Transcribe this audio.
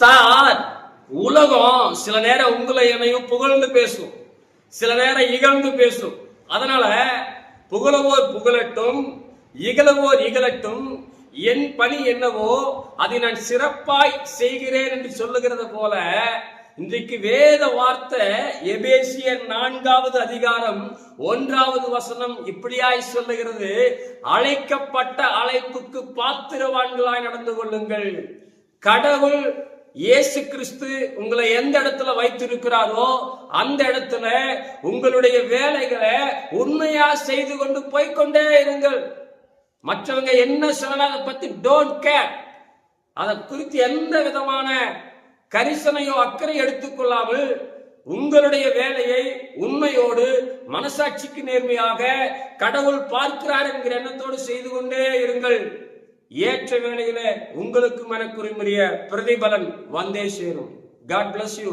Star. உலகம் சில நேரம் உங்களை என்னையும் புகழ்ந்து பேசும். சில நேரம் இகழ்ந்து பேசும். அதனால புகழவோர் புகழட்டும் இகழவோர் இகழட்டும் என் பணி என்னவோ அதை நான் சிறப்பாய் செய்கிறேன் என்று சொல்லுகிறது போல இன்றைக்கு வேத வார்த்தை எபேசிய நான்காவது அதிகாரம் ஒன்றாவது வசனம் இப்படியாய் சொல்லுகிறது. அழைக்கப்பட்ட அழைப்புக்கு பாத்திரவான்களாய் நடந்து கொள்ளுங்கள். கடவுள் இயேசு கிறிஸ்து உங்களை எந்த இடத்துல வைத்திருக்கிறாரோ அந்த இடத்துல உங்களுடைய வேலைகளை உண்மையா செய்து கொண்டு போய்க்கொண்டே இருங்கள். மற்றவங்க என்ன சொன்னாலும் அதை பத்தி டோன்ட் கேர் அதை குறித்து எந்த விதமான கரிசனையோ அக்கறை எடுத்துக்கொள்ளாமல் உங்களுடைய வேலையை உண்மையோடு மனசாட்சிக்கு நேர்மையாக கடவுள் பார்க்கிறார் என்கிற எண்ணத்தோடு செய்து கொண்டே இருங்கள். ஏற்ற வேளையில உங்களுக்கும் எனக்குரிய பிரதிபலன் வந்தே சேரும். God bless you